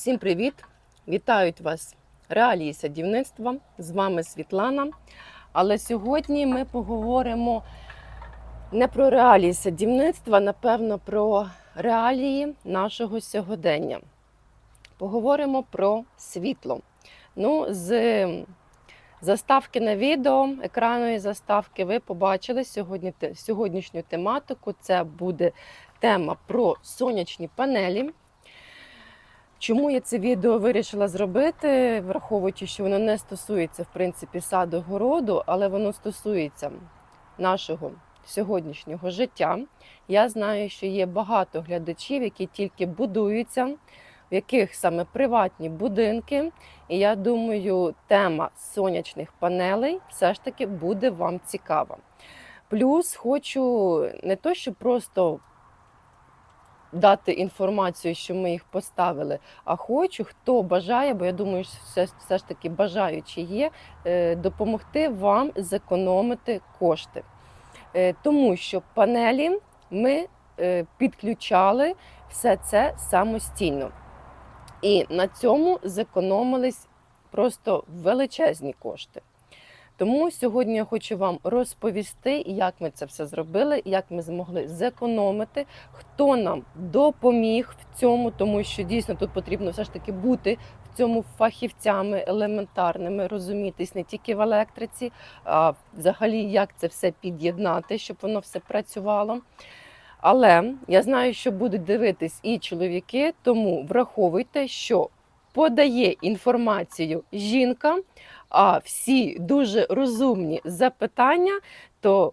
Всім привіт! Вітають вас реалії садівництва. З вами Світлана. Але сьогодні ми поговоримо не про реалії садівництва, напевно, про реалії нашого сьогодення. Поговоримо про світло. Ну, з заставки на відео, екранної заставки, ви побачили сьогодні, сьогоднішню тематику. Це буде тема про сонячні панелі. Чому я це відео вирішила зробити, враховуючи, що воно не стосується в принципі саду городу, але воно стосується нашого сьогоднішнього життя. Я знаю, що є багато глядачів, які тільки будуються, в яких саме приватні будинки. І я думаю, тема сонячних панелей все ж таки буде вам цікава. Плюс хочу не то, що просто дати інформацію, що ми їх поставили. А хочу, хто бажає, бо я думаю, що все, все ж таки бажаючі є, е, допомогти вам зекономити кошти. Е, Тому що панелі ми е, підключали все це самостійно. І на цьому зекономились просто величезні кошти. Тому сьогодні я хочу вам розповісти, як ми це все зробили, як ми змогли зекономити, хто нам допоміг в цьому, тому що дійсно тут потрібно все ж таки бути в цьому фахівцями елементарними, розумітись не тільки в електриці, а взагалі як це все під'єднати, щоб воно все працювало. Але я знаю, що будуть дивитись і чоловіки, тому враховуйте, що подає інформацію жінка, а всі дуже розумні запитання, то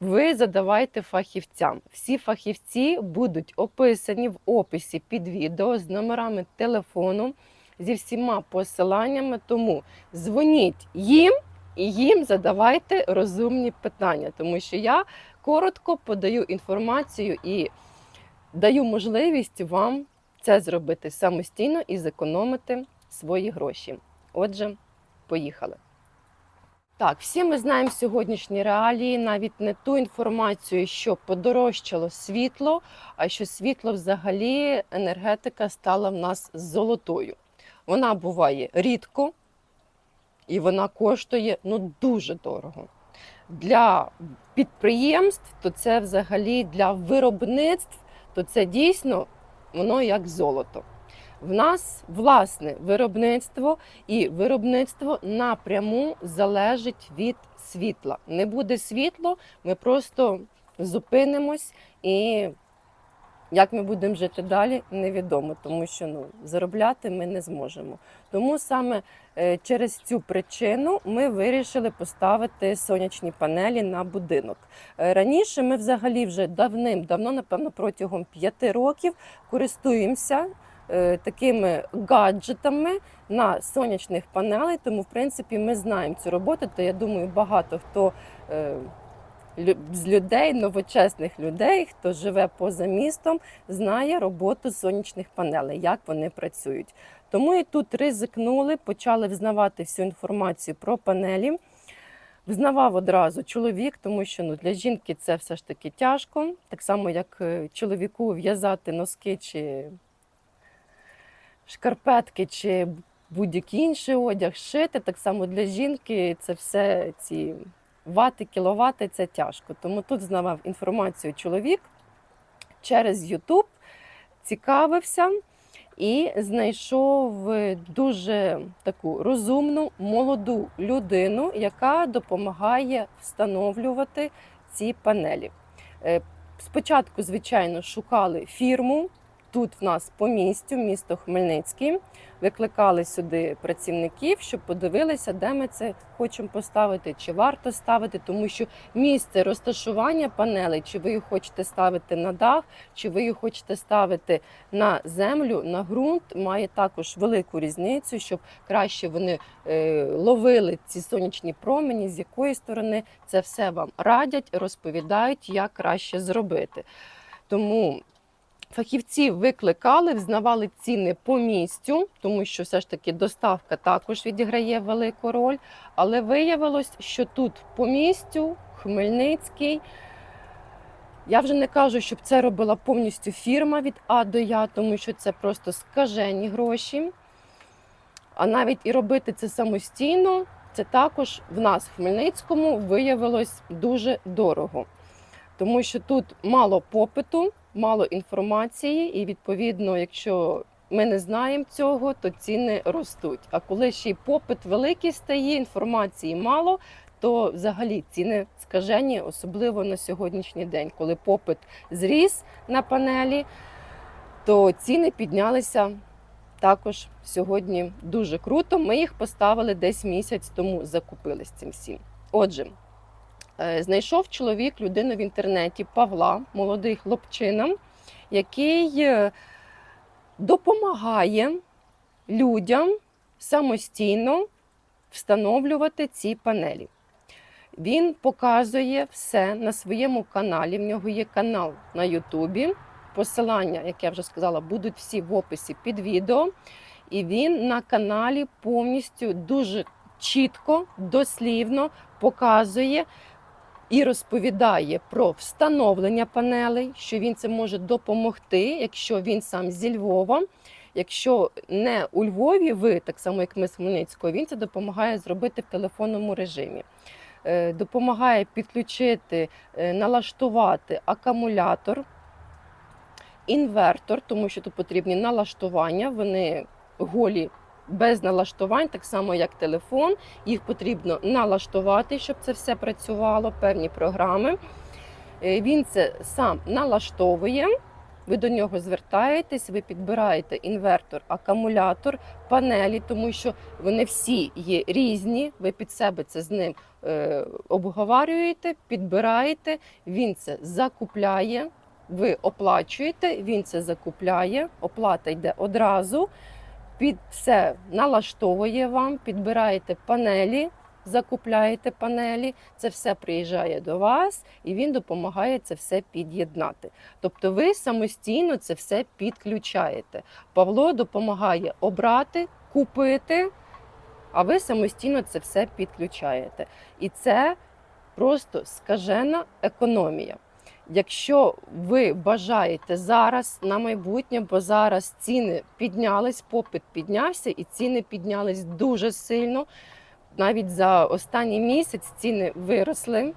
ви задавайте фахівцям. Всі фахівці будуть описані в описі під відео з номерами телефону, зі всіма посиланнями. Тому дзвоніть їм і їм задавайте розумні питання, тому що я коротко подаю інформацію і даю можливість вам це зробити самостійно і зекономити свої гроші. Отже, поїхали. Так, всі ми знаємо сьогоднішні реалії, навіть не ту інформацію, що подорожчало світло, а що світло взагалі енергетика стала в нас золотою. Вона буває рідко і вона коштує ну дуже дорого. Для підприємств, то це взагалі для виробництв, то це дійсно воно як золото. В нас власне виробництво, і виробництво напряму залежить від світла. Не буде світло, ми просто зупинимось і як ми будемо жити далі, невідомо, тому що ну, заробляти ми не зможемо. Тому саме е, через цю причину ми вирішили поставити сонячні панелі на будинок. Е, Раніше ми взагалі вже давним-давно, напевно, протягом п'яти років користуємося такими гаджетами на сонячних панелей. Тому, в принципі, ми знаємо цю роботу. То я думаю, багато хто. е, З людей, новочесних людей, хто живе поза містом, знає роботу сонячних панелей, як вони працюють. Тому і тут ризикнули, почали взнавати всю інформацію про панелі. Взнавав одразу чоловік, тому що ну, для жінки це все ж таки тяжко. Так само, як е, чоловіку в'язати носки чи шкарпетки, чи будь-який інший одяг, шити. Так само для жінки це все ці вати, кіловати це тяжко. Тому тут знавав інформацію чоловік через YouTube, цікавився і знайшов дуже таку розумну молоду людину, яка допомагає встановлювати ці панелі. Е, Спочатку, звичайно, шукали фірму. Тут в нас по містю, місто Хмельницький. Викликали сюди працівників, щоб подивилися, де ми це хочемо поставити, чи варто ставити, тому що місце розташування панелей, чи ви їх хочете ставити на дах, чи ви їх хочете ставити на землю, на ґрунт, має також велику різницю, щоб краще вони е, ловили ці сонячні промені, з якої сторони це все вам радять, розповідають, як краще зробити. Тому Фахівці викликали, взнавали ціни по місцю, тому що все ж таки доставка також відіграє велику роль. Але виявилось, що тут по місцю Хмельницький Я вже не кажу, щоб це робила повністю фірма від А до Я, тому що це просто скажені гроші. А навіть і робити це самостійно, це також в нас в Хмельницькому виявилось дуже дорого. Тому що тут мало попиту, мало інформації, і відповідно, якщо ми не знаємо цього, то ціни ростуть. А коли ще й попит великий стає, інформації мало, то взагалі ціни скажені, особливо на сьогоднішній день, коли попит зріс на панелі, то ціни піднялися також сьогодні дуже круто. Ми їх поставили десь місяць тому, закупили з цим всім. Отже, знайшов чоловік людину в інтернеті Павла, молодий хлопчина, який е, допомагає людям самостійно встановлювати ці панелі. Він показує все на своєму каналі. В нього є канал на Ютубі. Посилання, як я вже сказала, будуть всі в описі під відео. І він на каналі повністю дуже чітко, дослівно показує і розповідає про встановлення панелей, що він це може допомогти, якщо він сам зі Львова. Якщо не у Львові, ви так само, як ми з Хмельницького, він це допомагає зробити в телефонному режимі. Е, Допомагає підключити, е, налаштувати акумулятор, інвертор, тому що тут потрібні налаштування. Вони голі без налаштувань, так само як телефон. Їх потрібно налаштувати, щоб це все працювало, певні програми. Е, Він це сам налаштовує. Ви до нього звертаєтесь, ви підбираєте інвертор, акумулятор, панелі, тому що вони всі є різні. Ви під себе це з ним е, обговорюєте, підбираєте, він це закупляє, ви оплачуєте, він це закупляє, оплата йде одразу. Під все налаштовує вам, підбираєте панелі, закупляєте панелі, це все приїжджає до вас і він допомагає це все під'єднати. Тобто ви самостійно це все підключаєте. Павло допомагає обрати, купити, а ви самостійно це все підключаєте. І це просто скажена економія. Якщо ви бажаєте зараз на майбутнє, бо зараз ціни піднялись, попит піднявся, і ціни піднялись дуже сильно. Навіть за останній місяць ціни виросли.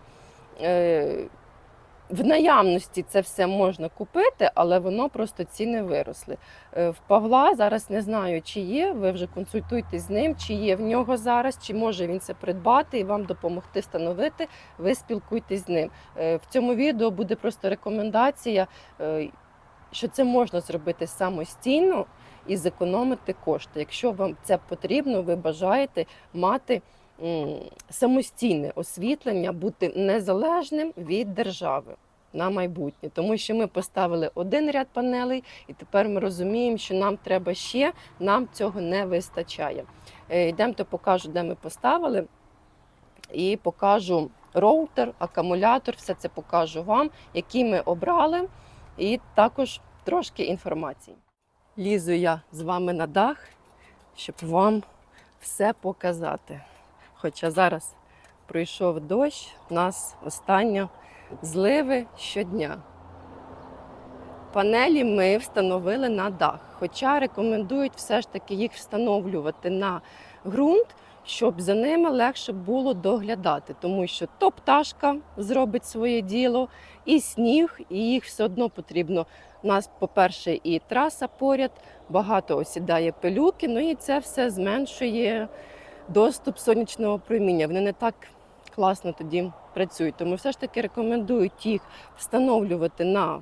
В наявності це все можна купити, але воно просто ціни виросли. Е, В Павла зараз не знаю, чи є. Ви вже консультуйтесь з ним, чи є в нього зараз, чи може він це придбати і вам допомогти встановити. Ви спілкуйтесь з ним. Е, В цьому відео буде просто рекомендація, е, що це можна зробити самостійно і зекономити кошти. Якщо вам це потрібно, ви бажаєте мати самостійне освітлення, бути незалежним від держави на майбутнє. Тому що ми поставили один ряд панелей, і тепер ми розуміємо, що нам треба ще, нам цього не вистачає. Е, Йдемте, покажу, де ми поставили, і покажу роутер, акумулятор, все це покажу вам, які ми обрали, і також трошки інформації. Лізу я з вами на дах, щоб вам все показати. Хоча зараз пройшов дощ, у нас останньо зливи щодня. Панелі ми встановили на дах, хоча рекомендують все ж таки їх встановлювати на ґрунт, щоб за ними легше було доглядати, тому що то пташка зробить своє діло, і сніг, і їх все одно потрібно. У нас, по-перше, і траса поряд, багато осідає пилюки, ну і це все зменшує доступ сонячного проміння. Вони не так класно тоді працюють. Тому все ж таки рекомендують їх встановлювати на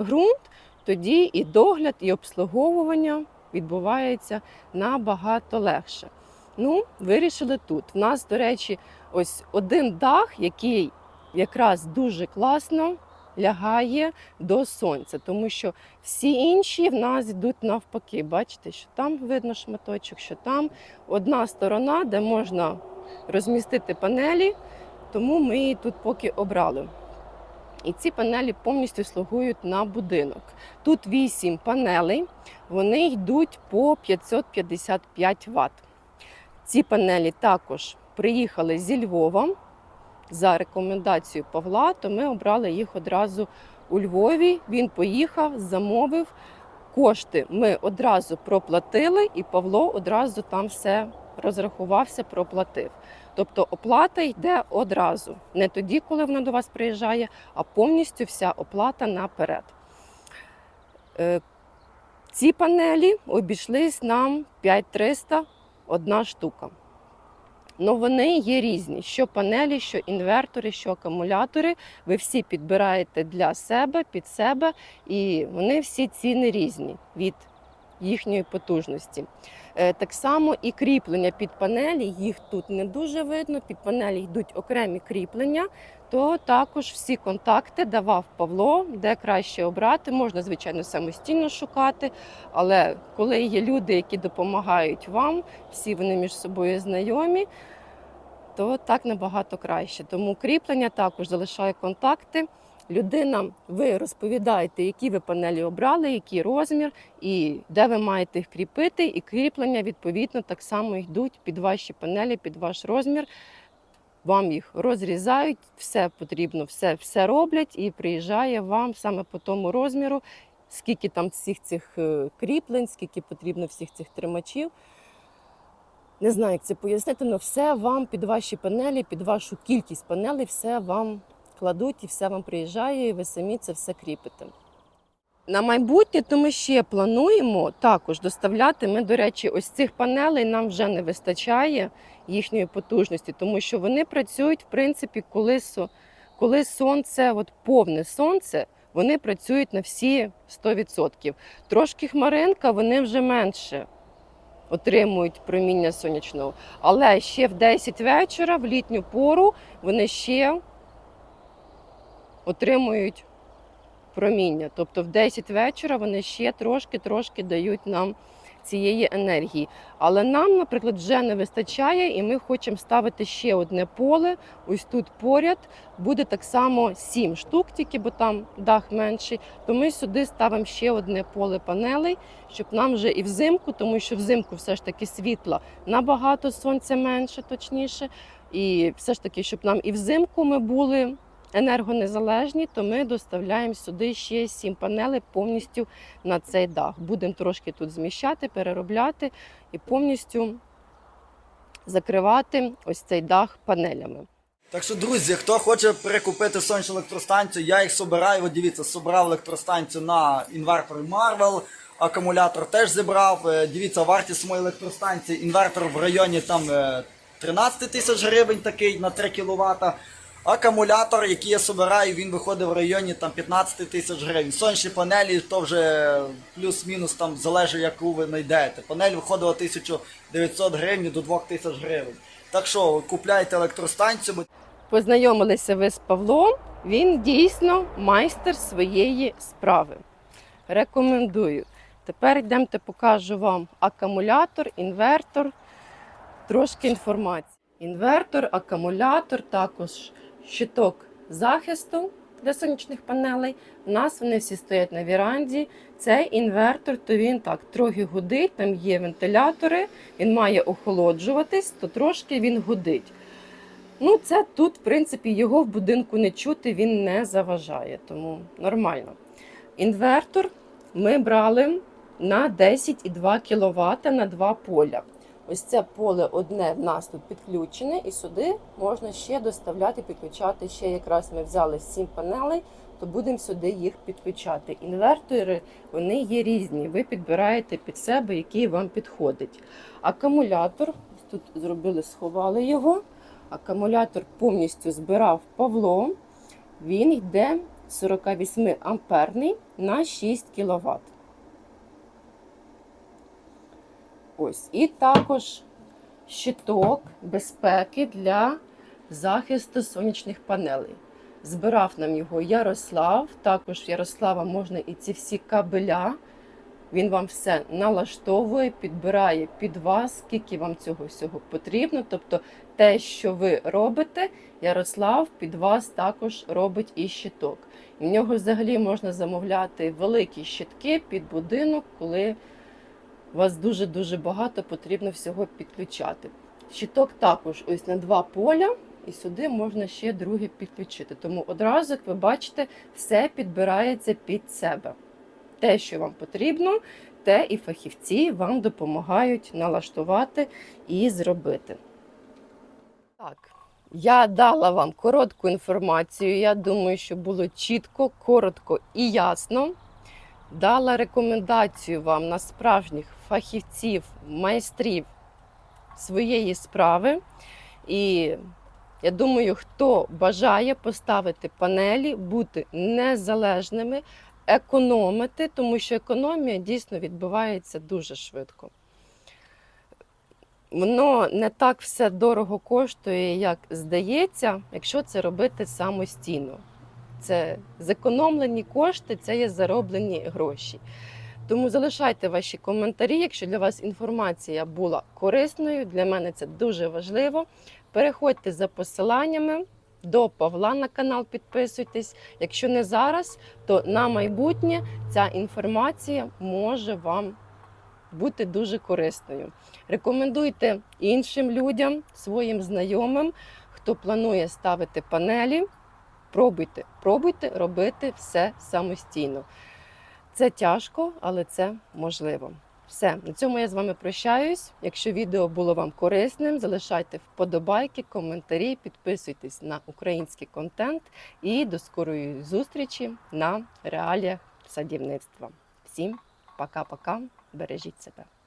ґрунт, тоді і догляд, і обслуговування відбувається набагато легше. Ну, вирішили тут. У нас, до речі, ось один дах, який якраз дуже класно лягає до сонця, тому що всі інші в нас йдуть навпаки. Бачите, що там видно шматочок, що там одна сторона, де можна розмістити панелі, тому ми її тут поки обрали. І ці панелі повністю слугують на будинок. Тут 8 панелей, вони йдуть по 555 Вт. Ці панелі також приїхали зі Львова. За рекомендацією Павла, то ми обрали їх одразу у Львові. Він поїхав, замовив. Кошти ми одразу проплатили, і Павло одразу там все розрахувався, проплатив. Тобто оплата йде одразу, не тоді, коли вона до вас приїжджає, а повністю вся оплата наперед. Е, Ці панелі обійшлись нам 5300 одна штука. Ну, вони є різні: що панелі, що інвертори, що акумулятори. Ви всі підбираєте для себе, під себе, і вони всі ціни різні від їхньої потужності. Е, Так само і кріплення під панелі, їх тут не дуже видно. Під панелі йдуть окремі кріплення, то також всі контакти давав Павло, де краще обрати. Можна, звичайно, самостійно шукати, але коли є люди, які допомагають вам, всі вони між собою знайомі, то так набагато краще. Тому кріплення також залишає контакти. Людина, ви розповідаєте, які ви панелі обрали, який розмір, і де ви маєте їх кріпити, і кріплення відповідно так само йдуть під ваші панелі, під ваш розмір. Вам їх розрізають, все потрібно, все, все роблять, і приїжджає вам саме по тому розміру, скільки там всіх цих е, кріплень, скільки потрібно всіх цих тримачів. Не знаю, як це пояснити, але все вам під ваші панелі, під вашу кількість панелей, все вам кладуть і все вам приїжджає, і ви самі це все кріпите. На майбутнє то ми ще плануємо також доставляти. Ми, до речі, ось цих панелей нам вже не вистачає їхньої потужності, тому що вони працюють, в принципі, коли, коли сонце, от повне сонце, вони працюють на всі 100%. Трошки хмаринка, вони вже менше отримують проміння сонячного. Але ще в 10 вечора, в літню пору, вони ще отримують проміння. Тобто в 10 вечора вони ще трошки-трошки дають нам цієї енергії. Але нам, наприклад, вже не вистачає, і ми хочемо ставити ще одне поле. Ось тут поряд буде так само 7 штук, тільки бо там дах менший. То ми сюди ставимо ще одне поле панелей, щоб нам вже і взимку, тому що взимку все ж таки світла набагато сонця менше, точніше. І все ж таки, щоб нам і взимку ми були енергонезалежні, то ми доставляємо сюди ще 7 панелей повністю на цей дах. Будемо трошки тут зміщати, переробляти і повністю закривати ось цей дах панелями. Так що, друзі, хто хоче перекупити сонячну електростанцію, я їх собираю. От дивіться, собрав електростанцію на інвертор Marvel. Акумулятор теж зібрав. Е, Дивіться, вартість моєї електростанції. Інвертор в районі там е, 13 тисяч гривень такий на 3 кВт. Акумулятор, який я собираю, він виходить в районі там 15 тисяч гривень. Сонячні панелі, то вже плюс-мінус там залежить, яку ви знайдете. Панель виходила 1900 гривень до 2000 гривень. Так що купляйте електростанцію, Познайомилися ви з Павлом. Він дійсно майстер своєї справи. Рекомендую. Тепер йдемте, покажу вам акумулятор, інвертор, трошки інформації. Інвертор, акумулятор, також щиток захисту для сонячних панелей. У нас вони всі стоять на віранді. Цей інвертор, то він так трохи гудить, там є вентилятори, він має охолоджуватись, то трошки він гудить. Ну, це тут, в принципі, його в будинку не чути, він не заважає, тому нормально. Інвертор ми брали на 10,2 кВт на два поля. Ось це поле одне в нас тут підключене, і сюди можна ще доставляти, підключати. Ще якраз ми взяли 7 панелей, то будемо сюди їх підключати. Інвертори вони є різні. Ви підбираєте під себе, який вам підходить. Акумулятор, тут зробили, сховали його. Акумулятор повністю збирав Павло. Він йде 48 амперний на 6 кВт. Ось. І також щиток безпеки для захисту сонячних панелей. Збирав нам його Ярослав. Також Ярослава можна і ці всі кабеля. Він вам все налаштовує, підбирає під вас, скільки вам цього всього потрібно. Тобто те, що ви робите, Ярослав під вас також робить і щиток. В нього взагалі можна замовляти великі щитки під будинок, коли вас дуже-дуже багато потрібно всього підключати. Щиток також ось на два поля. і сюди можна ще друге підключити. Тому одразу, як ви бачите, все підбирається під себе. Те, що вам потрібно, те і фахівці вам допомагають налаштувати і зробити. Так, я дала вам коротку інформацію. Я думаю, що було чітко, коротко і ясно. Дала рекомендацію вам на справжніх фахівців, майстрів своєї справи. І я думаю, хто бажає поставити панелі, бути незалежними, економити, тому що економія дійсно відбувається дуже швидко. Воно не так все дорого коштує, як здається, якщо це робити самостійно. Це зекономлені кошти, це є зароблені гроші. Тому залишайте ваші коментарі, якщо для вас інформація була корисною. Для мене це дуже важливо. Переходьте за посиланнями до Павла на канал, підписуйтесь. Якщо не зараз, то на майбутнє ця інформація може вам бути дуже корисною. Рекомендуйте іншим людям, своїм знайомим, хто планує ставити панелі. Пробуйте, пробуйте робити все самостійно. Це тяжко, але це можливо. Все, на цьому я з вами прощаюсь. Якщо відео було вам корисним, залишайте вподобайки, коментарі, підписуйтесь на український контент і до скорої зустрічі на реаліях садівництва. Всім пока-пока, бережіть себе.